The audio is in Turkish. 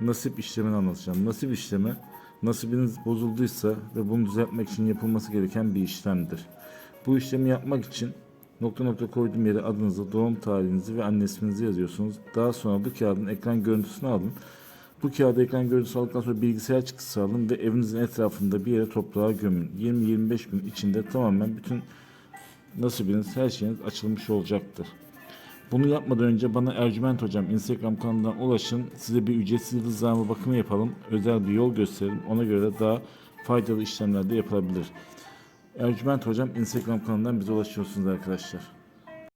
nasip işlemini anlatacağım. Nasip işlemi nasibiniz bozulduysa ve bunu düzeltmek için yapılması gereken bir işlemdir. Bu işlemi yapmak için nokta nokta koyduğum yere adınızı, doğum tarihinizi ve anne isminizi yazıyorsunuz. Daha sonra bu kağıdın ekran görüntüsünü alın. Bu kağıdı ekran görüntüsü aldıktan sonra bilgisayar çıktısı alın ve evinizin etrafında bir yere toprağa gömün. 20-25 gün içinde tamamen bütün nasibiniz, her şeyiniz açılmış olacaktır. Bunu yapmadan önce bana Ercüment Hocam Instagram kanalından ulaşın. Size bir ücretsiz rızamı bakımı yapalım. Özel bir yol gösterelim. Ona göre daha faydalı işlemler de yapılabilir. Ercüment Hocam Instagram kanalından bize ulaşıyorsunuz arkadaşlar.